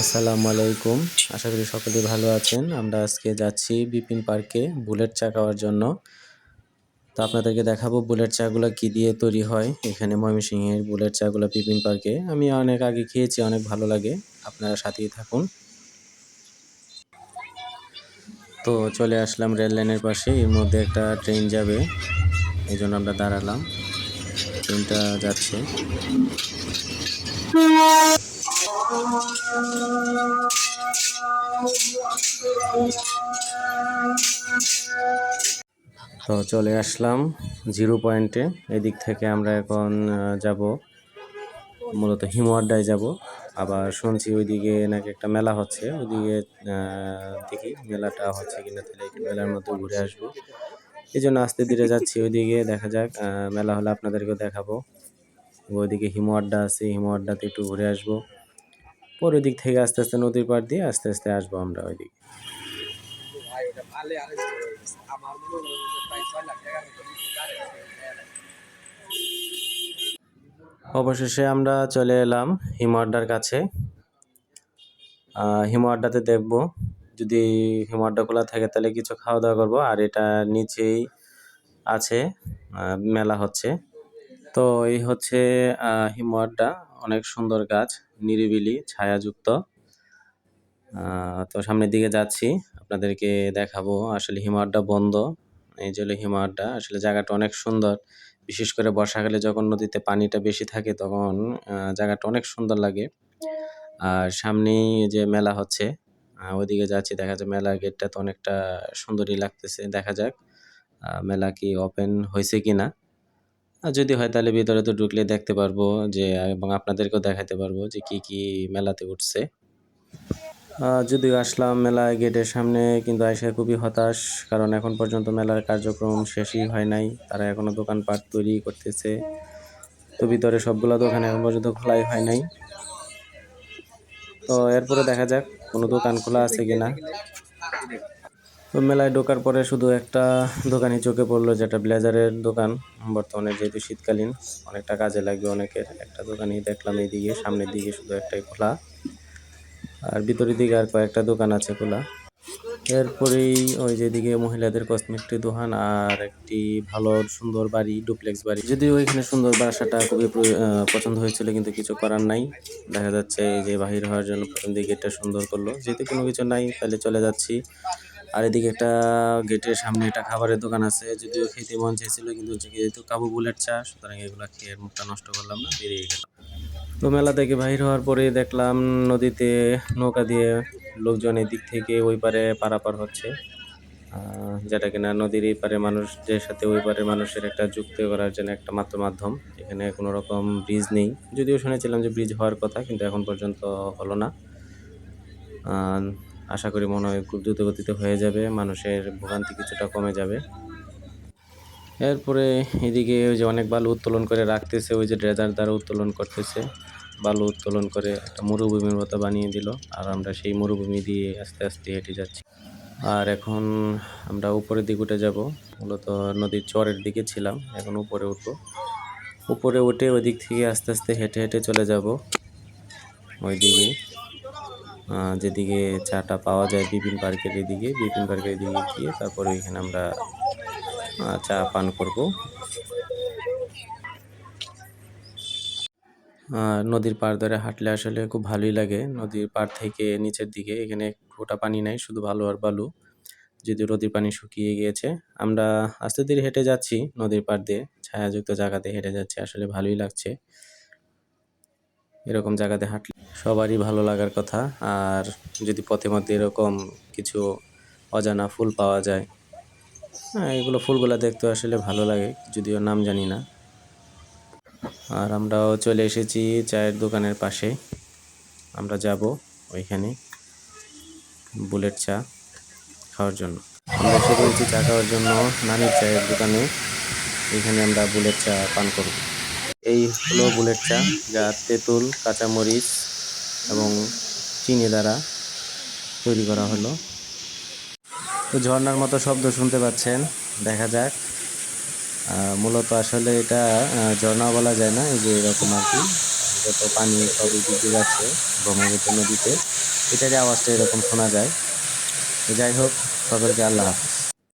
আসসালামু আলাইকুম আশা করি সকলেই ভালো আছেন। আমরা আজকে যাচ্ছি বিপিন পার্কে বুলেট চা খাওয়ার জন্য। তো আপনাদেরকে দেখাবো বুলেট চাগুলো কী দিয়ে তৈরি হয়। এখানে ময়মনসিংহের বুলেট চাগুলো বিপিন পার্কে। আমি অনেক আগে খেয়েছি, অনেক ভালো লাগে। আপনারা সাথেই থাকুন। তো চলে আসলাম রেল লাইনের পাশে। এর মধ্যে একটা ট্রেন যাবে। এই জন্য আমরা দাঁড়ালাম। ট্রেনটা যাচ্ছে। তো চলে আসলাম জিরো পয়েন্টে। এদিক থেকে আমরা এখন যাব মূলত হিমওয়াড্ডায় যাব। আবার শুনছি ওইদিকে নাকি একটা মেলা হচ্ছে। ওইদিকে দেখি মেলাটা হচ্ছে কিনা। তাহলে মেলার মধ্যে ঘুরে আসব। এই জন্য আস্তে ধীরে যাচ্ছি ওইদিকে। দেখা যাক মেলা হলে আপনাদেরকেও দেখাবো। ওইদিকে হিমওয়াড্ডা আছে হিমওয়াড্ডাতে একটু ঘুরে আসব। পরের দিক থেকে আস্তে আস্তে নদীর পাড় দিয়ে আস্তে আস্তে আসব আমরা ওইদিকে। অবশেষে আমরা চলে এলাম হিমওয়াড্ডার কাছে। হিমওয়াড্ডাতে দেখব। যদি হিমওয়াড্ডা খোলা থাকে তাহলে কিছু খাওয়া দাওয়া করব। আর এটা নিচেই আছে মেলা হচ্ছে। তো এই হচ্ছে হিমওয়াড্ডা অনেক সুন্দর গাছ, নিরিবিলি, ছায়াযুক্ত। তো সামনের দিকে যাচ্ছি, আপনাদেরকে দেখাবো আসলে হিমওয়াড্ডা বন্ধ। এই যে হিমওয়াড্ডা আসলে জায়গাটা অনেক সুন্দর। বিশেষ করে বর্ষাকালে যখন নদীতে পানিটা বেশি থাকে তখন জায়গাটা অনেক সুন্দর লাগে। আর সামনেই যে মেলা হচ্ছে ওইদিকে যাচ্ছি, দেখা যায় মেলার গেটটা তো অনেকটা সুন্দরই লাগতেছে, দেখা যাক মেলা কি ওপেন হয়েছে কি না যদি হয় তাহলে ভিতরে তো ঢুকলে দেখতে পারব যে, এবং আপনাদেরকেও দেখাতে পারব যে কি কি মেলাতে উঠছে। যদিও আসলাম মেলা গেটের সামনে, কিন্তু আইসা খুবই হতাশ, কারণ এখন পর্যন্ত মেলার কার্যক্রম শেষই হয় নাই। তারা এখনও দোকানপাট তৈরি করতেছে। তো ভিতরে সবগুলো দোকান এখন পর্যন্ত খোলাই হয় নাই। তো এরপরে দেখা যাক কোনো দোকান খোলা আছে কিনা। তো মেলায় ঢোকার পরে শুধু একটা দোকানই চোখে পড়ল, যেটা ব্লেজারের দোকান। বর্তমানে যেহেতু শীতকালীন, অনেকটা কাজে লাগবে অনেকের। একটা দোকানই দেখলাম এইদিকে, সামনের দিকে শুধু একটাই খোলা। আর ভিতরের দিকে আর কয়েকটা দোকান আছে খোলা। এরপরেই ওই যেদিকে মহিলাদের কসমেটিক দোকান আর একটি ভালো সুন্দর বাড়ি, ডুপ্লেক্স বাড়ি। যদিও ওইখানে সুন্দর বাসাটা খুবই পছন্দ হয়েছিল, কিন্তু কিছু করার নাই। দেখা যাচ্ছে যে বাহির হওয়ার জন্য প্রথম দিকে গেটটা সুন্দর করল। যেহেতু কোনো কিছু নাই, তাহলে চলে যাচ্ছি। আর এদিকে একটা গেটের সামনে একটা খাবারের দোকান আছে, যদিও খেতে মন চাইছিল, কিন্তু যেহেতু কাবু বুলেট চা, সুতরাং এগুলো খেয়ে মুখটা নষ্ট করলাম না, বেরিয়ে গেলাম। তো মেলা থেকে বাহির হওয়ার পরে দেখলাম নদীতে নৌকা দিয়ে লোকজন এদিক থেকে ওই পারে পারাপার হচ্ছে। যেটা কিনা নদীর এই পারে মানুষদের সাথে ওই পারে মানুষের একটা যুক্ত করার জন্য একটা মাত্র মাধ্যম। এখানে কোনো রকম ব্রিজ নেই। যদিও শুনেছিলাম যে ব্রিজ হওয়ার কথা, কিন্তু এখন পর্যন্ত হলো না। আশা করি মনে হয় খুব দ্রুত গতিতে হয়ে যাবে, মানুষের ভোগান্তি কিছুটা কমে যাবে। এরপরে এদিকে ওই যে অনেক বালু উত্তোলন করে রাখতেছে, ওই যে ড্রেজার দ্বারা উত্তোলন করতেছে। বালু উত্তোলন করে একটা মরুভূমির মতো বানিয়ে দিল, আর আমরা সেই মরুভূমি দিয়ে আস্তে আস্তে হেঁটে যাচ্ছি। আর এখন আমরা উপরের দিকে উঠে যাব, মূলত নদীর চরের দিকে ছিলাম, এখন উপরে উঠবো। উপরে উঠে ওই দিক থেকে আস্তে আস্তে হেঁটে হেঁটে চলে যাব ওই দিকে যেদিকে চাটা পাওয়া যায় বিপিন পার্কের এদিকে, বিপিন পার্কের এদিকে গিয়ে তারপরে এখানে আমরা চা পান করব। নদীর পাড় ধরে হাঁটলে আসলে খুব ভালোই লাগে। নদীর পাড় থেকে নিচের দিকে এখানে ফোটা পানি নাই, শুধু ভালো আর বালু যদি নদীর পানি শুকিয়ে গিয়েছে। আমরা আস্তে ধীরে হেঁটে যাচ্ছি নদীর পাড় দিয়ে, ছায়াযুক্ত জায়গাতে হেঁটে যাচ্ছি, আসলে ভালোই লাগছে। এরকম জায়গাতে হাঁটলে সবারই ভালো লাগার কথা। আর যদি পথে মধ্যে এরকম কিছু অজানা ফুল পাওয়া যায় হ্যাঁ এগুলো ফুলগুলো দেখতে আসলে ভালো লাগে, যদিও নাম জানি না। আর আমরাও চলে এসেছি চায়ের দোকানের পাশে। আমরা যাব ওইখানে বুলেট চা খাওয়ার জন্য। আমরা এসে চা খাওয়ার জন্য নানির চায়ের দোকানে। এখানে আমরা বুলেট চা পান করব। এই হলো বুলেট চা, যা তেঁতুল, কাঁচামরিচ এবং চিনি দ্বারা তৈরি করা হলো। তো ঝর্নার মতো শব্দ শুনতে পাচ্ছেন, দেখা যাক। মূলত আসলে এটা ঝর্ণা বলা যায় না, এই যে এরকম আর কি। যত পানি, সবই দিকে যাচ্ছে ব্রহ্মপুত্র নদীতে। এটারই আওয়াজটা এরকম শোনা যায়। যাই হোক সকলকে আল্লাহ হাফিজ।